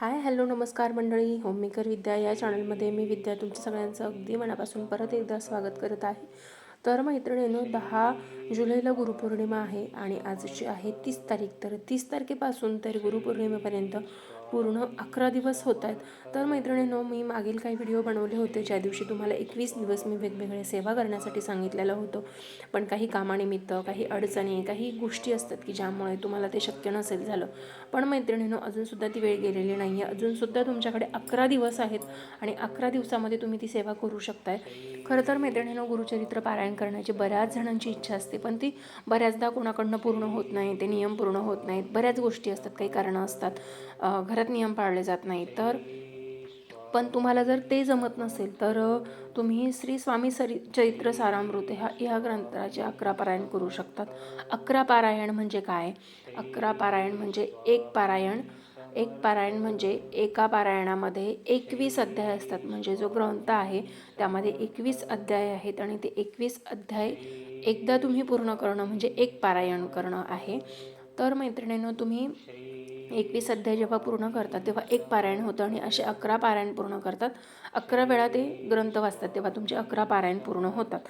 Hi hello नमस्कार मंडळी. Homemaker विद्या या चॅनलमध्ये मी विद्या. तुमच्या सगळ्यांचं अगदी मनापासून परत एकदा स्वागत करत आहे. तर मैत्रिणीनं दहा जुलैला गुरुपौर्णिमा आहे आणि आजची आहे तीस तारीख. तर तीस तारखेपासून तर गुरुपौर्णिमेपर्यंत पूर्ण अकरा दिवस होत आहेत. तर मैत्रिणींनो मी मागील काही व्हिडिओ बनवले होते ज्या दिवशी तुम्हाला एकवीस दिवस मी वेगवेगळे सेवा करण्यासाठी सांगितलेलं होतं. पण काही कामानिमित्त काही अडचणी काही गोष्टी असतात की ज्यामुळे तुम्हाला ते शक्य नसेल झालं. पण मैत्रिणींनो अजूनसुद्धा ती वेळ गेलेली नाही आहे अजूनसुद्धा तुमच्याकडे अकरा दिवस आहेत आणि अकरा दिवसामध्ये तुम्ही ती सेवा करू शकताय. खरं तर मैत्रिणींनो गुरुचरित्र पारायण करण्याची बऱ्याच जणांची इच्छा असते पण ती बऱ्याचदा कोणाकडनं पूर्ण होत नाही ते नियम पूर्ण होत नाहीत. बऱ्याच गोष्टी असतात काही कारणं असतात. घर घरात नियम पाळले जात नाही तर पण तुम्हाला जर ते जमत नसेल तर तुम्ही श्री स्वामी सरी चरित्र सारामृत ह्या ह्या ग्रंथाचे अकरा पारायण करू शकतात. अकरा पारायण म्हणजे काय? अकरा पारायण म्हणजे एक पारायण. एक पारायण म्हणजे एका पारायणामध्ये एकवीस अध्याय असतात. म्हणजे जो ग्रंथ आहे त्यामध्ये एकवीस अध्याय आहेत आणि ते एकवीस अध्याय एकदा तुम्ही पूर्ण करणं म्हणजे एक पारायण करणं आहे. तर मैत्रिणीनं तुम्ही एकवीस अध्याय जेव्हा पूर्ण करतात तेव्हा एक पारायण होतं आणि असे अकरा पारायण पूर्ण करतात. अकरा वेळा ते ग्रंथ वाचतात तेव्हा तुमचे अकरा पारायण पूर्ण होतात.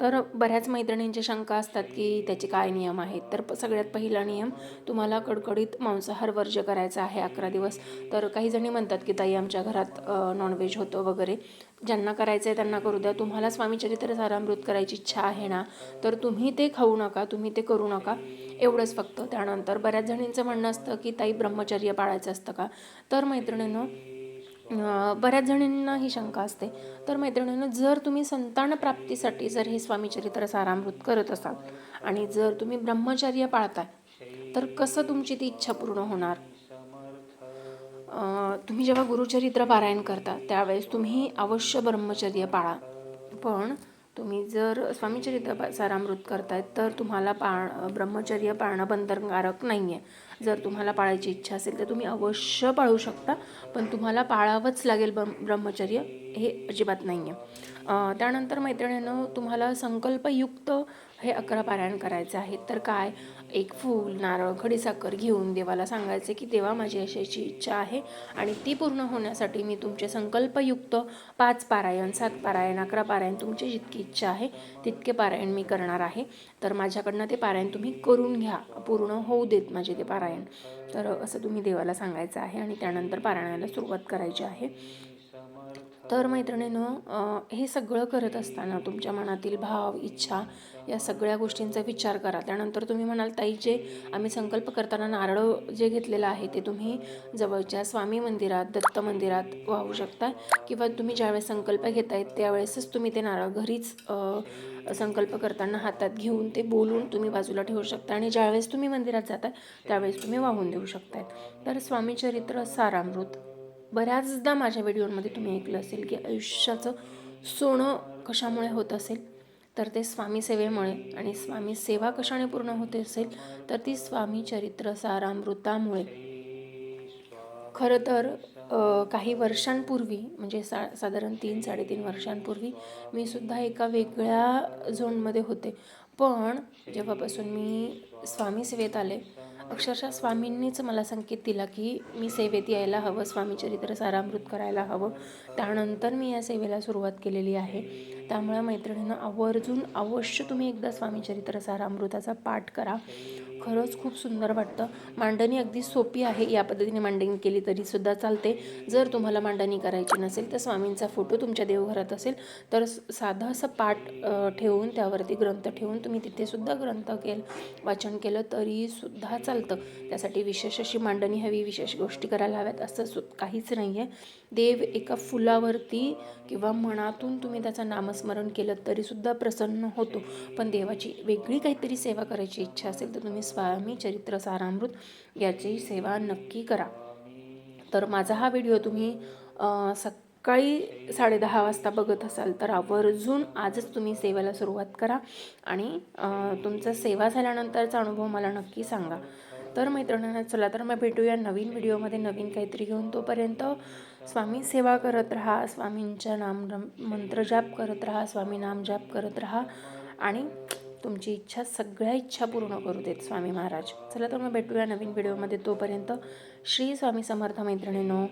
तर बऱ्याच मैत्रिणींच्या शंका असतात की त्याचे काय नियम आहेत? तर प- सगळ्यात पहिला नियम तुम्हाला कडकडीत मांसाहार वर्ज्य करायचा आहे अकरा दिवस. तर काही जणी म्हणतात की ताई आमच्या घरात नॉनव्हेज होतं वगैरे. ज्यांना करायचं आहे त्यांना करू द्या. तुम्हाला स्वामीचरित्र सारामृत करायची इच्छा आहे ना तर तुम्ही ते खाऊ नका तुम्ही ते करू नका. एवढंच फक्त. त्यानंतर बऱ्याच जणींचं म्हणणं असतं की ताई ब्रह्मचर्य पाळायचं असतं का? तर मैत्रिणीनं बऱ्याच जणींना ही शंका असते. तर मैत्रिणीनं जर तुम्ही संतान प्राप्तीसाठी जर हे स्वामीचरित्र सारामृत करत असाल आणि जर तुम्ही ब्रह्मचर्य पाळताय तर कसं तुमची ती इच्छा पूर्ण होणार? तुम्ही जेव्हा गुरुचरित्र पारायण करता त्यावेळेस तुम्ही अवश्य ब्रह्मचर्य पाळा. पण तुम्ही जर स्वामीचरित्र सारामृत करतायत तर तुम्हाला पाळ ब्रह्मचर्य पाळणं बंधनकारक नाही आहे जर तुम्हाला पाळायची इच्छा असेल तर तुम्ही अवश्य पाळू शकता पण तुम्हाला पाळावंच लागेल ब्रह्मचर्य हे अजिबात नाही आहे त्यानंतर मैत्रिणीनं तुम्हाला संकल्पयुक्त हे अकरा पारायण करायचं आहे तर काय? एक फूल नारळ खडीसाखर घेऊन देवाला सांगायचे की देवा माझी अशी अशी इच्छा आहे आणि ती पूर्ण होण्यासाठी मी तुमचे संकल्पयुक्त पाच पारायण सात पारायण अकरा पारायण तुमची जितकी इच्छा आहे तितके पारायण मी करणार आहे. तर माझ्याकडनं ते पारायण तुम्ही करून घ्या. पूर्ण होऊ देत माझे ते पारायण. तर असं तुम्ही देवाला सांगायचं आहे आणि त्यानंतर पारायणाला सुरुवात करायची आहे. तर मैत्रिणीनं हे सगळं करत असताना तुमच्या मनातील भाव इच्छा या सगळ्या गोष्टींचा विचार करा. त्यानंतर तुम्ही म्हणाल ताई जे आम्ही संकल्प करताना नारळ जे घेतलेलं आहे ते तुम्ही जवळच्या स्वामी मंदिरात दत्त मंदिरात वाहू शकता किंवा तुम्ही ज्यावेळेस संकल्प घेताय त्यावेळेसच तुम्ही ते नारळ घरीच संकल्प करताना हातात घेऊन ते बोलून तुम्ही बाजूला ठेवू शकता आणि ज्यावेळेस तुम्ही मंदिरात जाता त्यावेळेस तुम्ही वाहून देऊ शकताय. तर स्वामी चरित्र सारामृत बऱ्याचदा माझ्या व्हिडिओमध्ये तुम्ही ऐकलं असेल की आयुष्याचं सोनं कशामुळे होत असेल? तर ते स्वामी सेवेमुळे. आणि स्वामी सेवा कशाने पूर्ण होते असेल? तर ती स्वामी चरित्र सारामृतामुळे. खरं तर काही वर्षांपूर्वी म्हणजे सा साधारण तीन साडेतीन वर्षांपूर्वी मी सुद्धा एका वेगळ्या झोनमध्ये होते. पण जेव्हापासून मी स्वामी सेवेत आले अक्षरशः स्वामींनीच मला संकेत दिला की मी सेवेत यायला हवं स्वामीचरित्र सारामृत करायला हवं. त्यानंतर मी या सेवेला सुरुवात केलेली आहे. त्यामुळे मैत्रिणीनं आवर्जून अवश्य तुम्ही एकदा स्वामी चरित्र सारामृताचा पाठ करा. खरंच खूप सुंदर वाटतं. मांडणी अगदी सोपी आहे. या पद्धतीने मांडणी केली तरी सुद्धा चालते. जर तुम्हाला मांडणी करायची नसेल तर स्वामींचा फोटो तुमच्या देवघरात असेल तर साधं असं पाठ ठेवून त्यावरती ग्रंथ ठेवून तुम्ही तिथेसुद्धा ग्रंथ केलं वाचन केलं तरी सुद्धा चालतं. त्यासाठी विशेष अशी मांडणी हवी विशेष गोष्टी करायला हव्यात असं सु काहीच नाही आहे देव एका फुलावरती किंवा मनातून तुम्ही त्याचं नामस्मरण केलं तरीसुद्धा प्रसन्न होतो. पण देवाची वेगळी काहीतरी सेवा करायची इच्छा असेल तर तुम्ही स्वामी चरित्र सारामृत याची सेवा नक्की करा. तर माझा हा व्हिडिओ तुम्ही सकाळी साडेदहा वाजता बघत असाल तर आवर्जून आजच तुम्ही सेवेला सुरुवात करा आणि तुमचा सेवा झाल्यानंतरचा अनुभव मला नक्की सांगा. तर मैत्रिणींना चला तर मग भेटूया नवीन व्हिडिओमध्ये. नवीन काहीतरी घेऊन तोपर्यंत स्वामी सेवा करत राहा स्वामींच्या नाम मंत्र जाप करत राहा स्वामी नाम जाप करत राहा आणि तुमची इच्छा सगळ्या इच्छा पूर्ण करू देत स्वामी महाराज. चला तर मग भेटूया नवीन व्हिडिओमध्ये. तोपर्यंत श्री स्वामी समर्थ मैत्रिणीनो.